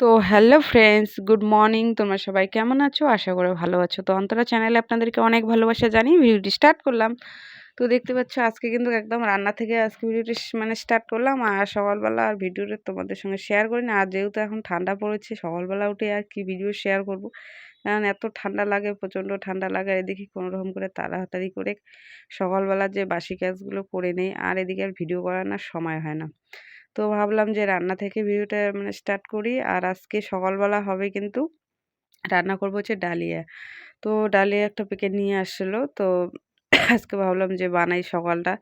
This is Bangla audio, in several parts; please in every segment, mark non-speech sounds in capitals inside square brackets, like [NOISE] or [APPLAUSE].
তো হ্যালো ফ্রেন্ডস গুড মর্নিং তোমরা সবাই কেমন আছো? আশা করে ভালো আছো। তো অন্তরা চ্যানেলে আপনাদেরকে অনেক ভালোবাসা জানি ভিডিওটি স্টার্ট করলাম। তো দেখতে পাচ্ছ, আজকে কিন্তু একদম রান্না থেকে আজকে ভিডিওটি মানে স্টার্ট করলাম। আর সকালবেলা আর ভিডিওটা তোমাদের সঙ্গে শেয়ার করি না। আর যেহেতু এখন ঠান্ডা পড়েছে, সকালবেলা উঠে আর কি ভিডিও শেয়ার করব? কারণ এত ঠান্ডা লাগে, প্রচণ্ড ঠান্ডা লাগে। আর এদিকে কোনোরকম করে তাড়াতাড়ি করে সকালবেলা যে বাসি কাজগুলো করে নেই। আর এদিকে আর ভিডিও করার সময় হয় না। তো ভাবলাম যে রান্না থেকে ভিডিওটা মানে স্টার্ট করি। আর আজকে সকালবেলা হবে কিন্তু রান্না করব হচ্ছে ডালিয়া। তো ডালিয়া একটা প্যাকেট নিয়ে আসছিল তো আজকে ভাবলাম যে বানাই সকালটা।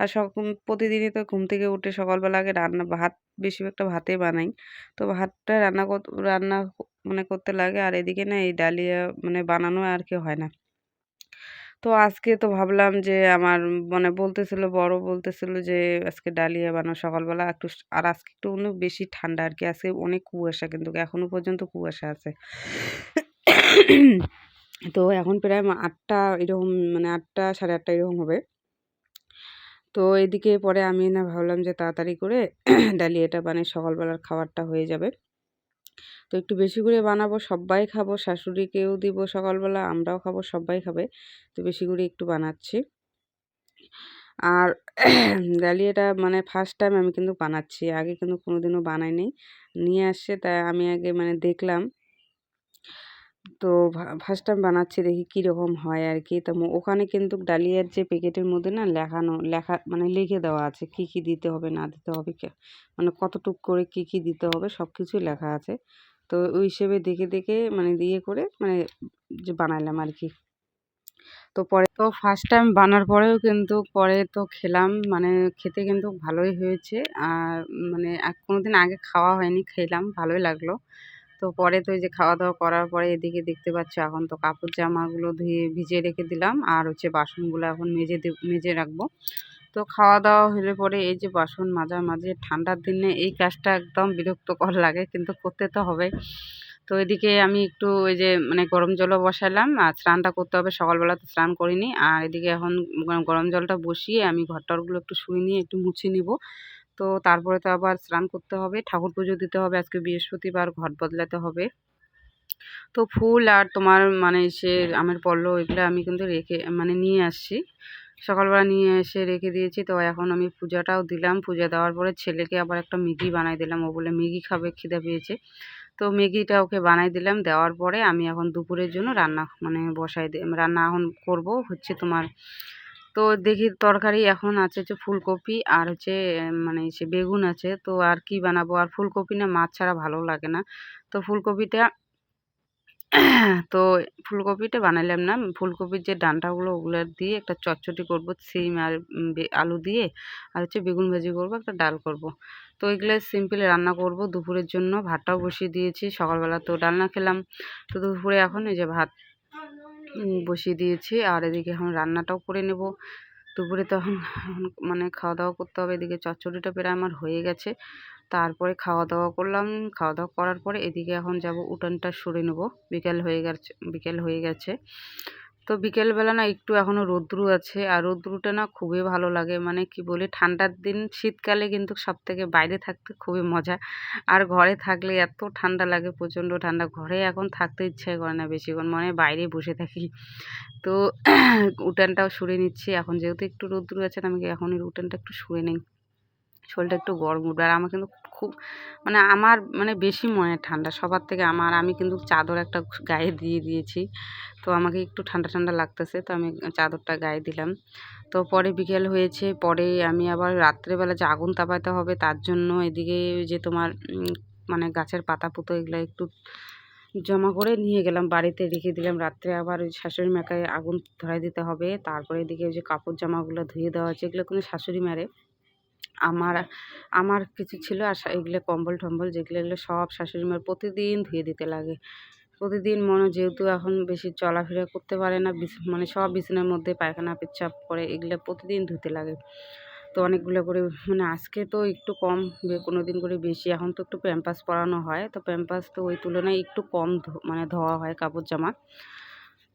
আর সক প্রতিদিনই তো ঘুম থেকে উঠে সকালবেলা আগে রান্না, ভাত, বেশি একটা ভাতে বানাই। তো ভাতটা রান্না রান্না মানে করতে লাগে। আর এদিকে না এই ডালিয়া মানে বানানো আর কি হয় না। তো আজকে তো ভাবলাম যে আমার মানে বলতেছিল, বড় বলতেছিল যে, আজকে ডালিয়া বানাও সকালবেলা। একটু আর আজকে একটু অনেক বেশি ঠান্ডা আর কি। আজকে অনেক কুয়াশা কিন্তু এখনও পর্যন্ত কুয়াশা আছে। তো এখন প্রায় আটটা এরকম মানে আটটা, সাড়ে আটটা এরকম হবে। তো এদিকে পরে আমি না ভাবলাম যে তাড়াতাড়ি করে [CLEARS THROAT] ডালিয়াটা বানিয়ে সকালবেলার খাবারটা হয়ে যাবে। তো একটু বেশি করে বানাবো সবাই খাব, শাশুড়িকেও দিব সকালবেলা, আমরাও খাব সবাই খাবে। তো বেশি করে একটু বানাচ্ছি। আর [CLEARS THROAT] ডালিয়াটা মানে ফার্স্ট টাইম আমি কিন্তু বানাচ্ছি, আগে কিন্তু কোনোদিনও বানাইনি। নিয়ে আসছে তাই আমি আগে মানে দেখলাম তো ফার্স্ট টাইম বানাচ্ছি, দেখি কীরকম হয় আর কি তো ওখানে কিন্তু ডালিয়ার যে প্যাকেটের মধ্যে না লেখানো, লেখা মানে লিখে দেওয়া আছে, কি কি দিতে হবে, না দিতে হবে মানে কতটুক করে কি কি দিতে হবে সব কিছুই লেখা আছে। তো ওই হিসেবে দেখে দেখে মানে দিয়ে করে মানে যে বানাইলাম আর কি তো পরে, তো ফার্স্ট টাইম বানার পরেও কিন্তু, পরে তো খেলাম মানে খেতে কিন্তু ভালোই হয়েছে। আর মানে কোনোদিন আগে খাওয়া হয়নি, খেলাম, ভালোই লাগল। তো পরে তো ওই যে খাওয়া দাওয়া করার পরে এদিকে দেখতে পাচ্ছ এখন তো কাপড় জামাগুলো ধুয়ে ভিজিয়ে রেখে দিলাম। আর হচ্ছে বাসনগুলো এখন মেজে মেজে রাখব। তো খাওয়া দাওয়া হলে পরে এই যে বাসন মাজা মাঝে ঠান্ডার দিনে এই কাজটা একদম বিরক্তকর লাগে, কিন্তু করতে তো হবে তো এদিকে আমি একটু ওই যে মানে গরম জলও বসালাম, আর স্নানটা করতে হবে। সকালবেলা তো স্নান করিনি। আর এদিকে এখন গরম জলটা বসিয়ে আমি ঘরটরগুলো একটু শুয়ে নিয়ে একটু মুছে নিব। তো তারপরে তো আবার স্নান করতে হবে, ঠাকুর পুজো দিতে হবে, আজকে বৃহস্পতিবার, ঘট বদলাতে হবে। তো ফুল আর তোমার মানে সে আমের পল্লব এগুলো আমি কিন্তু রেখে মানে নিয়ে আসছি। সকালবেলা নিয়ে এসে রেখে দিয়েছি, তো এখন আমি পূজাটাও দিলাম। পূজা দেওয়ার পরে ছেলেকে আবার একটা ম্যাগি বানাই দিলাম। ও বলে ম্যাগি খাবে, খিদে পেয়েছে। তো ম্যাগিটা ওকে বানাই দিলাম। দেওয়ার পরে আমি এখন দুপুরের জন্য রান্না মানে বসাই রান্না এখন করব। হচ্ছে তোমার তো দেখি তরকারি এখন আছে হচ্ছে ফুলকপি আর হচ্ছে মানে সে বেগুন আছে, তো আর কি বানাবো? আর ফুলকপি না মাছ ছাড়া ভালো লাগে না। তো ফুলকপিটা তো ফুলকপিটা বানালাম না। ফুলকপির যে ডাঁটাগুলো ওগুলো দিয়ে একটা চটচটি করব, সিম আর আলু দিয়ে, আর হচ্ছে বেগুন ভাজি করব, একটা ডাল করব। তো এগুলো সিম্পল রান্না করব। দুপুরের জন্য ভাতটাও বসিয়ে দিয়েছি, সকালবেলা তো ডালনা খেলাম। তো দুপুরে এখন এই যে ভাত বসিয়ে দিয়েছি। আর এদিকে এখন রান্নাটাও করে নেব। দুপুরে তখন মানে খাওয়া দাওয়া করতে হবে। এদিকে চচ্চড়িটা প্রায় আমার হয়ে গেছে। তারপরে খাওয়া দাওয়া করলাম। খাওয়া দাওয়া করার পরে এদিকে এখন যাব উঠানটা সরে নেব। বিকেল হয়ে গেছে, বিকেল হয়ে গেছে। তো বিকেলবেলা না একটু এখনও রৌদ্রু আছে, আর রৌদ্রুটা না খুবই ভালো লাগে। মানে কি বলি, ঠান্ডার দিন শীতকালে কিন্তু সব থেকে বাইরে থাকতে খুবই মজা। আর ঘরে থাকলে এত ঠান্ডা লাগে, প্রচণ্ড ঠান্ডা। ঘরে এখন থাকতে ইচ্ছে করে না বেশিক্ষণ মানে বাইরে বসে থাকি। তো [CLEARS THROAT] উঠানটাও সরে নিচ্ছি। এখন যেহেতু একটু রৌদ্রু আছে, আমি এখনই উঠানটা একটু সরে নেই। শরীরটা একটু গরম উঠবে। আর আমার কিন্তু খুব মানে আমার মানে বেশি মনে ঠান্ডা। সবার থেকে আমার, আমি কিন্তু চাদর একটা গায়ে দিয়ে দিয়েছি। তো আমাকে একটু ঠান্ডা ঠান্ডা লাগতেছে, তো আমি চাদরটা গায়ে দিলাম। তো পরে বিকেল হয়েছে, পরে আমি আবার রাত্রেবেলা যে আগুন তাপাতে হবে তার জন্য এদিকে যে তোমার মানে গাছের পাতা পুতো এগুলো একটু জমা করে নিয়ে গেলাম, বাড়িতে রেখে দিলাম। রাত্রে আবার ওই শাশুড়ি মাকে আগুন ধরাই দিতে হবে। তারপরে এদিকে ওই যে কাপড় জামাগুলো ধুয়ে দেওয়া আছে এগুলো কোনো শাশুড়ি মারে। আমার আমার কিছু ছিল আর এগুলো কম্বল টম্বল যেগুলো এগুলো সব শাশুড়ি মার প্রতিদিন ধুয়ে দিতে লাগে। প্রতিদিন মনে যেহেতু এখন বেশি চলাফেরা করতে পারে না মানে সব বিছানার মধ্যে পায়খানা পেচ্ছাপ করে এগুলো প্রতিদিন ধুতে লাগে। তো অনেকগুলো করে মানে আজকে তো একটু কম কোনো দিন করে বেশি, এখন তো একটু প্যাম্পাস পরানো হয়। তো প্যাম্পাস তো ওই তুলনায় একটু কম মানে ধোয়া হয় কাপড় জামা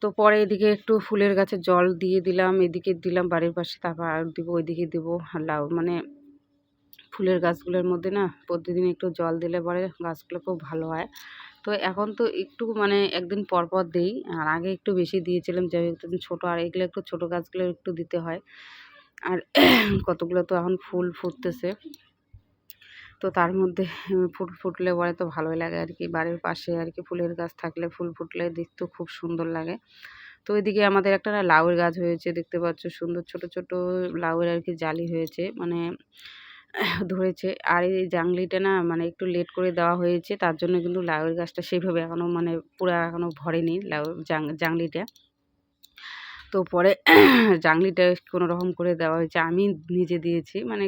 তো পরে এদিকে একটু ফুলের গাছে জল দিয়ে দিলাম, এদিকে দিলাম বাড়ির পাশে, তারপর আর দিব ওইদিকে দেবো, লাউ মানে ফুলের গাছগুলোর মধ্যে না প্রতিদিন একটু জল দিলে পরে গাছগুলো খুব ভালো হয়। তো এখন তো একটু মানে একদিন পর পর দিই। আর আগে একটু বেশি দিয়েছিলাম যে একটু ছোটো। আর এগুলো একটু ছোটো গাছগুলো একটু দিতে হয়। আর [CLEARS THROAT] কতগুলো তো এখন ফুল ফুটতেছে। তো তার মধ্যে ফুল ফুটলে পরে তো ভালোই লাগে আর কি বাড়ির পাশে আর কি ফুলের গাছ থাকলে ফুল ফুটলে দেখতেও খুব সুন্দর লাগে। তো এদিকে আমাদের একটা না লাউয়ের গাছ হয়েছে, দেখতে পাচ্ছ সুন্দর ছোট ছোট লাউয়ের আর কি জালি হয়েছে। মানে ধরেছে। আর এই জাংলিটা না মানে একটু লেট করে দেওয়া হয়েছে, তার জন্য কিন্তু লাউয়ের গাছটা সেইভাবে এখনও মানে পুরো এখনও ভরেনি লাউ জাংলিটা। তো পরে [CLEARS THROAT] জাংলিটা কোনো রকম করে দেওয়া হয়েছে, আমি নিজে দিয়েছি মানে